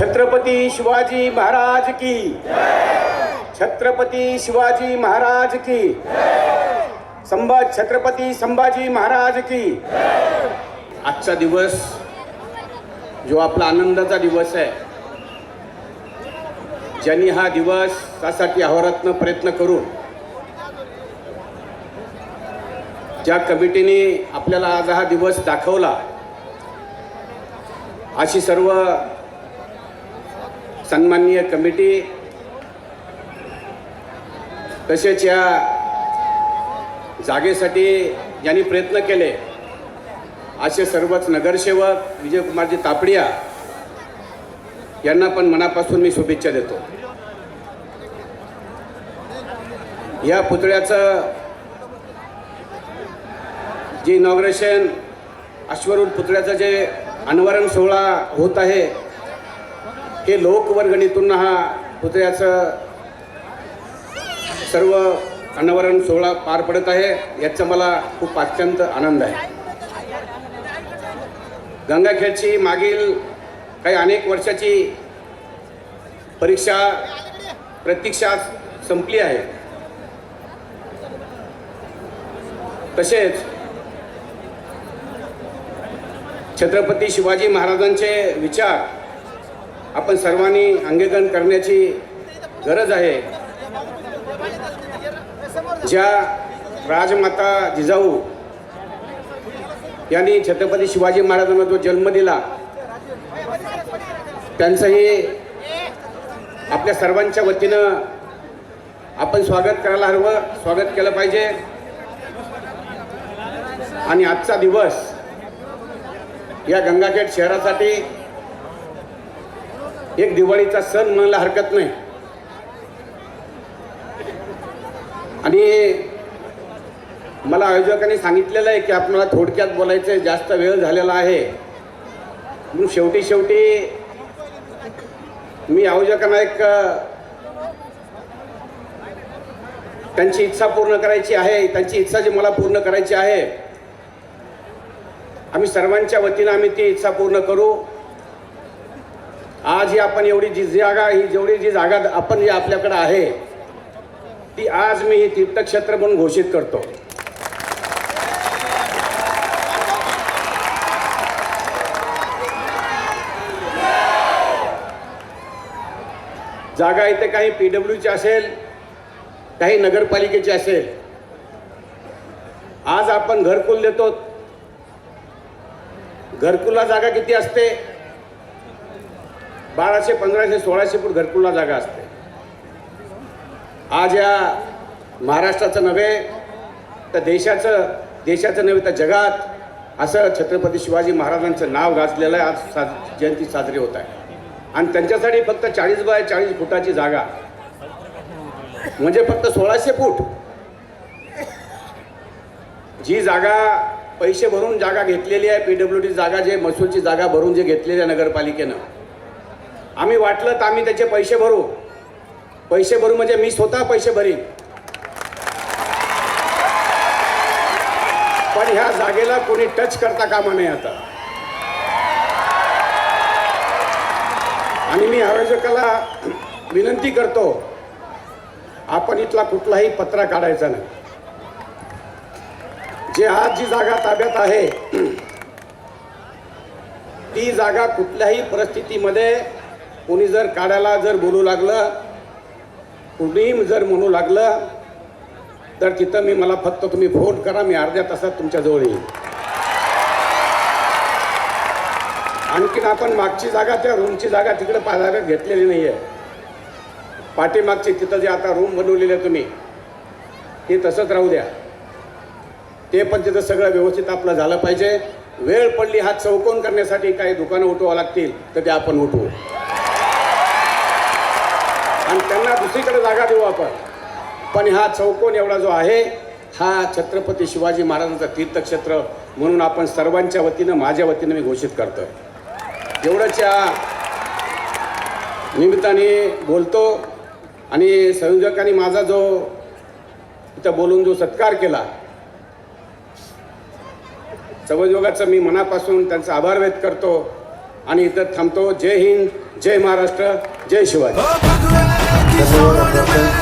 छत्रपती शिवाजी महाराज की छत्रपती शिवाजी महाराज की संभा छत्रपती संभाजी महाराज की आजचा दिवस जो आपला आनंदाचा दिवस आहे ज्यांनी हा दिवस त्यासाठी अहोरात्न प्रयत्न करून ज्या कमिटीने आपल्याला आज हा दिवस दाखवला अशी सर्व सन्माननीय कमिटी तसेच या जागेसाठी ज्यांनी प्रयत्न केले. असे सर्वच नगरसेवक विजयकुमारजी तापडिया यांना पण मनापासून मी शुभेच्छा देतो. या पुतळ्याचं जे इनॉग्रेशन अश्वरूढ पुतळ्याचं जे अनावरण सोहळा होत आहे हे लोकवर्गणीतून हा पुतळ्याचं सर्व अनावरण सोहळा पार पडत आहे. याचा मला खूप अत्यंत आनंद आहे. गंगाखेडची मागील काही अनेक वर्षाची परीक्षा प्रतीक्षा संपली आहे. तसेच छत्रपती शिवाजी महाराजांचे विचार आपण सर्वांनी अंगीकरण करण्याची गरज आहे. ज्या राजमाता जिजाऊ यांनी छत्रपती शिवाजी महाराजांना जो जन्म दिला त्यांचंही आपल्या सर्वांच्या वतीनं आपण स्वागत करायला हवं स्वागत केलं पाहिजे. आणि आजचा दिवस या गंगाखेड शहरासाठी एक दिवाळीचा सण म्हणायला हरकत नाही. आणि मला आयोजकांनी सांगितलेलं आहे की आपल्याला थोडक्यात बोलायचं आहे, जास्त वेळ झालेला आहे. म्हणून शेवटी शेवटी मी आयोजकांना एक त्यांची इच्छा पूर्ण करायची आहे. त्यांची इच्छा जी मला पूर्ण करायची आहे. आम्ही सर्वांच्या वतीनं आम्ही ती इच्छा पूर्ण करू. आज ही आपण एवढी जी जागा ही जेवढी जी जागा आपण जी आपल्याकडे आहे ती आज मी ही तीर्थक्षेत्र म्हणून घोषित करतो. जागा इथे काही पी डब्ल्यूची असेल काही नगरपालिकेची असेल. आज आपण घरकुल देतो. घरकुलला जागा किती असते? बाराशे पंधराशे सोळाशे फूट घरकुलला जागा असते. आज या महाराष्ट्राचं नव्हे तर देशाचं देशाचं नव्हे तर जगात असं छत्रपती शिवाजी महाराजांचं नाव गाजलेलं आहे आज सा जयंती साजरी होत आहे. आणि त्यांच्यासाठी फक्त चाळीस बाय चाळीस फुटाची जागा. म्हणजे फक्त सोळाशे फूट. जी जागा पैसे भरून जागा घेतलेली आहे पीडब्ल्यू डी जागा जे महसूलची जागा भरून जे घेतलेली आहे नगरपालिकेनं आम्ही वाटलं तर आम्ही त्याचे पैसे भरू. पैसे भरू म्हणजे मी स्वतः पैसे भरीन. पण ह्या जागेला कोणी टच करता कामा नाही आता. आणि मी आयोजकाला विनंती करतो आपण इथला कुठलाही पत्रा काढायचा नाही. जे आज जी जागा ताब्यात आहे ती जागा कुठल्याही परिस्थितीमध्ये कोणी जर काढायला जर बोलू लागलं कुणी जर म्हणू लागलं तर तिथं मी मला फक्त तुम्ही फोन करा मी अर्ध्या तासात तुमच्याजवळ येईल आणखीन आपण मागची जागा त्या रूमची जागा तिकडे पाहायला घेतलेली नाही आहे पाठीमागची तिथं जे आता रूम बनवलेले आहे तुम्ही ते तसंच राहू द्या. ते पण तिथं सगळं व्यवस्थित आपलं झालं पाहिजे. वेळ पडली हा चौकोन करण्यासाठी काही दुकानं उठवावं लागतील तर ते आपण उठवू. आणि त्यांना दुसरीकडे जागा देऊ आपण. पण हा चौकोन एवढा जो आहे हा छत्रपती शिवाजी महाराजांचा तीर्थक्षेत्र म्हणून आपण सर्वांच्या वतीनं माझ्या वतीनं मी घोषित करतो एवढंच्या निमित्ताने बोलतो आणि संयोजकांनी माझा जो इथं बोलून जो सत्कार केला संयोजकाचा मी मनापासून त्यांचा आभार व्यक्त करतो आणि इथं थांबतो. जय हिंद जय महाराष्ट्र जय शिवाजी. हो, Lord,